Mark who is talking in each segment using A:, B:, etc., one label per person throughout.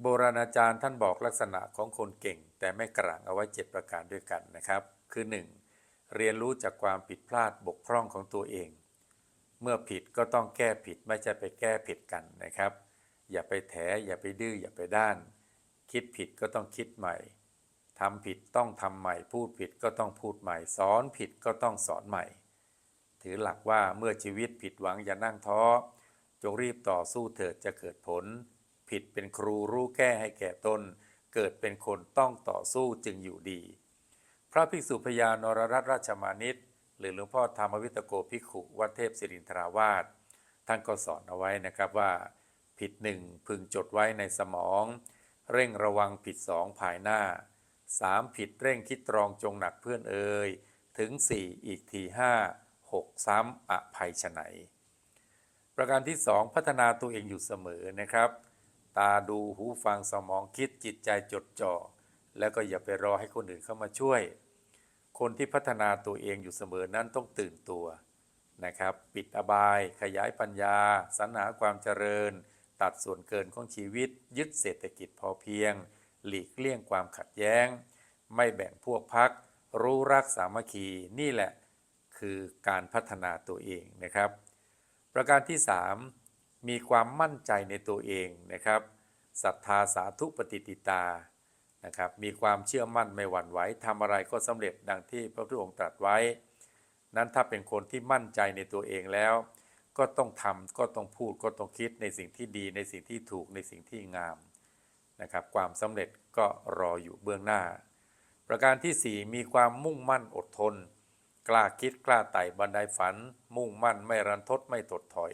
A: โบราณอาจารย์ท่านบอกลักษณะของคนเก่ง แต่ไม่กลางเอาไว้ 7 ประการด้วยกันนะครับ คือ 1. เรียนรู้จากความผิดพลาดบกพร่องของตัวเอง เมื่อผิดก็ต้องแก้ผิดไม่ใช่ไปแก้ผิดกันนะครับ อย่าไปแถอย่าไปดื้ออย่าไปด้าน คิดผิดก็ต้องคิดใหม่ทำผิดต้องทำใหม่ พูดผิดก็ต้องพูดใหม่ สอนผิดก็ต้องสอนใหม่ ถือหลักว่าเมื่อชีวิตผิดหวังอย่านั่งท้อจงรีบต่อสู้เถิดจะเกิดผล ผิดเป็นครูรู้แก้ให้แก่ตน เกิดเป็นคนต้องต่อสู้จึงอยู่ดี พระภิกษุพญานรรัตราชมานิตหรือหลวงพ่อธรรมวิตโกภิกขุวัดเทพศิรินทราวาสท่านก็สอนเอาไว้นะครับว่า ผิดหนึ่งพึงจดไว้ในสมอง เร่งระวังผิดสองภายหน้าสามผิดเร่งคิดตรองจงหนักเพื่อนเอ่ยถึงสี่อีกทีห้าหกซ้ำอภัยฉไหน ประการที่สองพัฒนาตัวเองอยู่เสมอนะครับ ตาดูหูฟังสมองคิดจิตใจจดจ่อ แล้วก็อย่าไปรอให้คนอื่นเข้ามาช่วย คนที่พัฒนาตัวเองอยู่เสมอนั้นต้องตื่นตัวนะครับ ปิดอบาย ขยายปัญญา สรรหาความเจริญ ตัดส่วนเกินของชีวิต ยึดเศรษฐกิจพอเพียง หลีกเลี่ยงความขัดแย้ง ไม่แบ่งพวกพัก รู้รักสามัคคี นี่แหละคือการพัฒนาตัวเองนะครับ ประการที่ 3 มีความมั่นใจในตัวเองนะครับ ศรัทธาสาธุปฏิติตานะครับมีความเชื่อมั่นไม่หวั่นไหวทำอะไรก็สำเร็จดังที่พระพุทธองค์ตรัสไว้ นั้นถ้าเป็นคนที่มั่นใจในตัวเองแล้ว ก็ต้องทำก็ต้องพูดก็ต้องคิดในสิ่งที่ดีในสิ่งที่ถูกในสิ่งที่งามนะครับความสำเร็จก็รออยู่เบื้องหน้า ประการที่ 4 มีความมุ่งมั่นอดทน กล้าคิดกล้าไต่บันไดฝัน มุ่งมั่นไม่รันทดไม่ถดถอย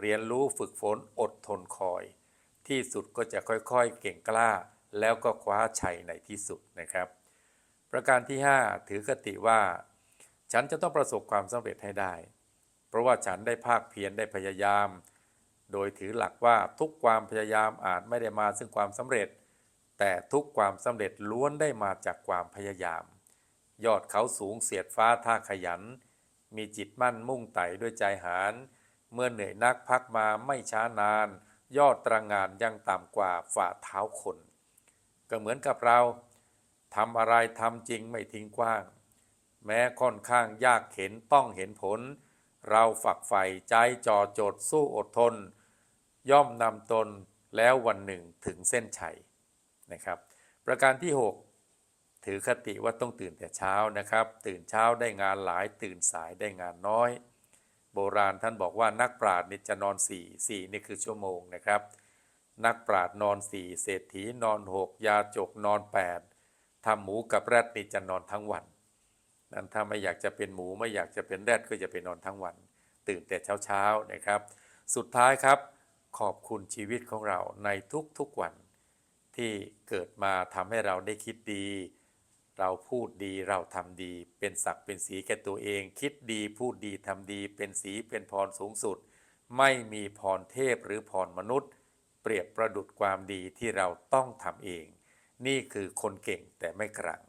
A: เรียนรู้ฝึกฝนอดทนคอย ที่สุดก็จะค่อยๆเก่งกล้า แล้วก็คว้าชัยในที่สุดนะครับ ประการที่ 5 ถือคติว่า ฉันจะต้องประสบความสำเร็จให้ได้ เพราะว่าฉันได้ภาคเพียรได้พยายาม โดยถือหลักว่าทุกความพยายามอาจไม่ได้มาซึ่งความสำเร็จ แต่ทุกความสำเร็จล้วนได้มาจากความพยายาม ยอดเขาสูงเสียดฟ้าท่าขยัน มีจิตมั่นมุ่งไต่ด้วยใจหารเมื่อเหนื่อยนักพักมาไม่ช้านาน ยอดตระงานยังต่ำกว่าฝ่าเท้าคน ก็เหมือนกับเราทำอะไรทำจริงไม่ทิ้งกว้าง แม้ค่อนข้างยากเข็นต้องเห็นผล เราฝักใฝ่ใจจ่อจดสู้อดทน ย่อมนำตนแล้ววันหนึ่งถึงเส้นชัยนะครับ ประการที่ 6 ถือคติว่าต้องตื่นแต่เช้านะครับ ตื่นเช้าได้งานหลายตื่นสายได้งานน้อย โบราณท่านบอกว่านักปราชญ์นี่จะนอน4 4นี่คือชั่วโมงนะครับ นักปราชญ์นอน4เศรษฐีนอน6ยาจกนอน8ทำหมูกับแรดนี่จะนอนทั้งวัน นั้นถ้าไม่อยากจะเป็นหมูไม่อยากจะเป็นแรดก็จะไปนอนทั้งวัน ตื่นแต่เช้าๆนะครับ สุดท้ายครับ ขอบคุณชีวิตของเราในทุกๆวัน ที่เกิดมาทำให้เราได้คิดดี เราพูดดีเราทำดี เป็นศักดิ์เป็นสีแก่ตัวเอง คิดดีพูดดีทำดี เป็นสีเป็นพรสูงสุด ไม่มีพรเทพหรือพรมนุษย์ เปรียบประดุดความดีที่เราต้องทำเอง นี่คือคนเก่งแต่ไม่กลาง